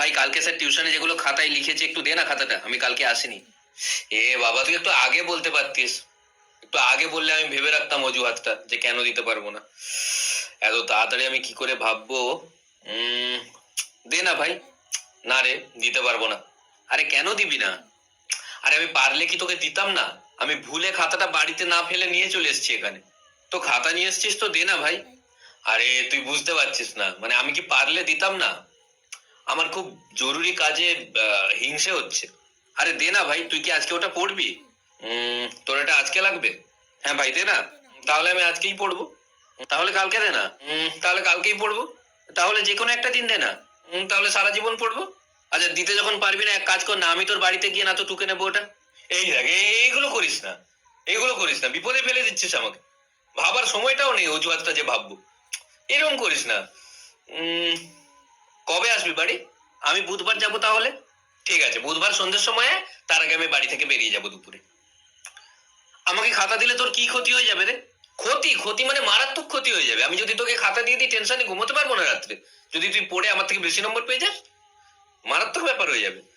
ভাই কালকে স্যার টিউশনে যেগুলো খাতায় লিখেছে একটু দে না খাতাটা আমি কালকে আসিনি। এ বাবা তুই একটু আগে বলতে পারতিস। একটু আগে বললে আমি ভেবে রাখতাম অজুহাতটা যে কেন দিতে পারব না। এত তাড়াতাড়ি আমি কি করে ভাববো? উম, দে না ভাই। না রে দিতে পারব না। আরে কেন দিবি না? আরে আমি পারলে কি তোকে দিতাম না? আমি ভুলে খাতাটা বাড়িতে না ফেলে নিয়ে চলে এসেছি এখানে। তো খাতা নিয়ে এসেছিস তো দে না ভাই। আরে তুই বুঝতে পারছিস না। মানে আমি কি পারলে দিতাম না? আমার খুব জরুরি কাজে হিংসে হচ্ছে। আরে দে না ভাই তুই কি আজকে ওটা পড়বি? তোর এটা আজকে লাগবে? হ্যাঁ ভাই দে না। তাহলে আমি আজকেই পড়ব। তাহলে কালকে দে না। তাহলে কালকেই পড়ব। তাহলে যে কোনো একটা দিন দে না। তাহলে সারা জীবন পড়ব। আচ্ছা দিতে যখন পারবি না এক কাজ কর না আমি তোর বাড়িতে গিয়ে না তো টুকে নেব ওটা। এই দেখ এইগুলো করিস না। এইগুলো করিস না। বিপদে ফেলে দিচ্ছিস আমাকে। ভাবার সময়টাও নেই অজুহাতটা যে ভাববো। এরকম করিস না। উম, আসবি বাড়ি? আমি বুধবার যাব তাহলে? ঠিক আছে, বুধবার সন্ধ্যের সময়, তার আগে আমি বাড়ি থেকে বেরিয়ে যাব দুপুরে। আমাকে খাতা দিলে তোর কি ক্ষতি হয়ে যাবে রে? ক্ষতি ক্ষতি মানে মারাত্মক ক্ষতি হয়ে যাবে। আমি যদি তোকে খাতা দিয়ে দিই টেনশনে ঘুমোতে পারব না রাত্রে। যদি তুই পড়ে আমার থেকে বেশি নম্বর পেয়ে যাস, মারাত্মক ব্যাপার হয়ে যাবে।